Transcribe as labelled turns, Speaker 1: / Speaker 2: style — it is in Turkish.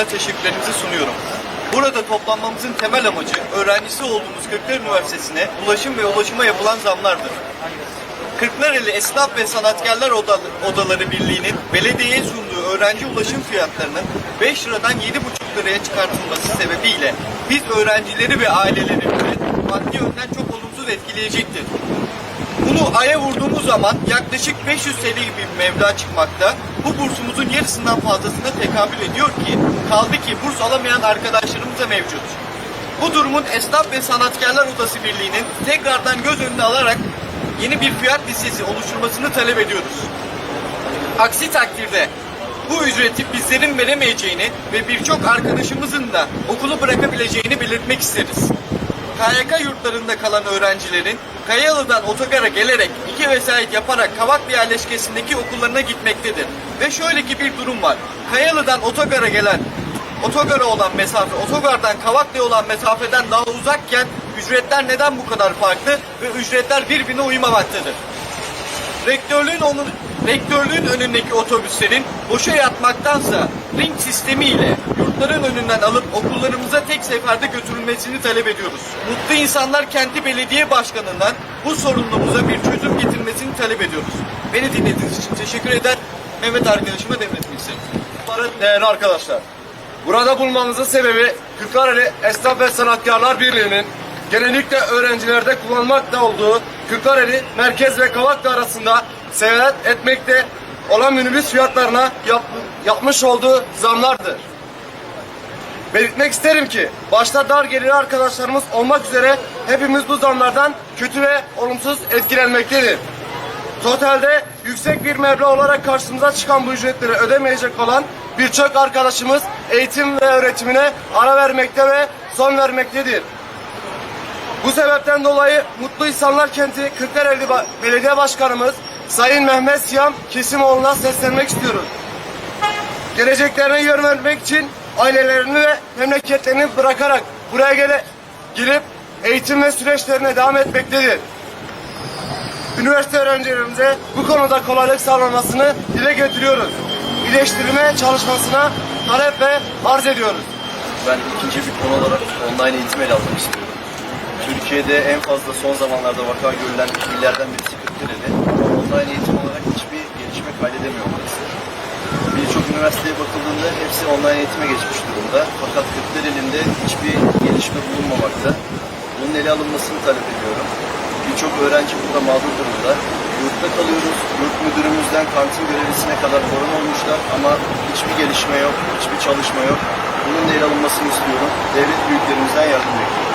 Speaker 1: adına teşekkürlerimizi sunuyorum. Burada toplanmamızın temel amacı öğrencisi olduğumuz Kırklareli Üniversitesi'ne ulaşım ve ulaşıma yapılan zamlardır. Kırklareli Esnaf ve Sanatkarlar Odaları Birliği'nin belediyeye sunduğu öğrenci ulaşım fiyatlarının 5 liradan 7,5 liraya çıkartılması sebebiyle biz öğrencileri ve ailelerimizi maddi yönden çok olumsuz etkileyecektir. Bunu aya vurduğumuz zaman yaklaşık 500 TL gibi bir meblağ çıkmakta. Bu bursumuzun yarısından fazlasına tekabül ediyor ki kaldı ki burs alamayan arkadaşlarımız da mevcut. Bu durumun Esnaf ve Sanatkarlar Odası Birliği'nin tekrardan göz önüne alarak yeni bir fiyat listesi oluşturmasını talep ediyoruz. Aksi takdirde bu ücreti bizlerin veremeyeceğini ve birçok arkadaşımızın da okulu bırakabileceğini belirtmek isteriz. KYK yurtlarında kalan öğrencilerin Kayalı'dan otogara gelerek iki vesait yaparak Kavaklı yerleşkesindeki okullarına gitmektedir. Ve şöyle ki bir durum var. Kayalı'dan otogara gelen otogara olan mesafe, otogardan Kavaklı'ya olan mesafeden daha uzakken ücretler neden bu kadar farklı ve ücretler birbirine uymamaktadır? Rektörlüğün onun rektörlüğün önündeki otobüslerin boşa yatmaktansa ring sistemiyle yurtların önünden alıp okullarımıza tek seferde götürülmesini talep ediyoruz. Mutlu İnsanlar Kenti Belediye Başkanı'ndan bu sorunumuza bir çözüm getirmesini talep ediyoruz. Beni dinlediğiniz için teşekkür eder. Mehmet arkadaşıma devretmek istedim.
Speaker 2: Değerli arkadaşlar, burada bulunmamızın sebebi Kırklareli Esnaf ve Sanatkarlar Birliği'nin genellikle öğrencilerde kullanmakta olduğu Kırklareli merkez ve Kavaklı arasında seyahat etmekte olan minibüs fiyatlarına yap- yapmış olduğu zamlardır. Belirtmek isterim ki başta dar gelirli arkadaşlarımız olmak üzere hepimiz bu zamlardan kötü ve olumsuz etkilenmektedir. Totalde yüksek bir meblağ olarak karşımıza çıkan bu ücretleri ödemeyecek olan birçok arkadaşımız eğitim ve öğretimine ara vermekte ve son vermektedir. Bu sebepten dolayı Mutlu İnsanlar Kenti Kırklareli Belediye Başkanımız Sayın Mehmet Siyam Kesimoğlu'na seslenmek istiyoruz. Geleceklerine yön vermek için ailelerini ve memleketlerini bırakarak buraya gele, gelip eğitim ve süreçlerine devam etmektedir üniversite öğrencilerimize bu konuda kolaylık sağlanmasını dile getiriyoruz. İyileştirme çalışmasına talep ve arz ediyoruz.
Speaker 3: Ben ikinci bir konu olarak online eğitim ele almak istiyorum. Türkiye'de en fazla son zamanlarda vaka görülen illerden birisi Kırklareli. Online eğitim olarak hiçbir gelişme kaydedemiyor maalesef. Birçok üniversiteye bakıldığında hepsi online eğitime geçmiş durumda. Fakat Kırklareli'nde hiçbir gelişme bulunmamakta. Bunun ele alınmasını talep ediyorum. Birçok öğrenci burada mağdur durumda. Yurtta kalıyoruz. Yurt müdürümüzden kantin görevlisine kadar korona olmuşlar ama hiçbir gelişme yok, hiçbir çalışma yok. Bunun da ele alınmasını istiyorum. Devlet büyüklerimizden yardım bekliyorum.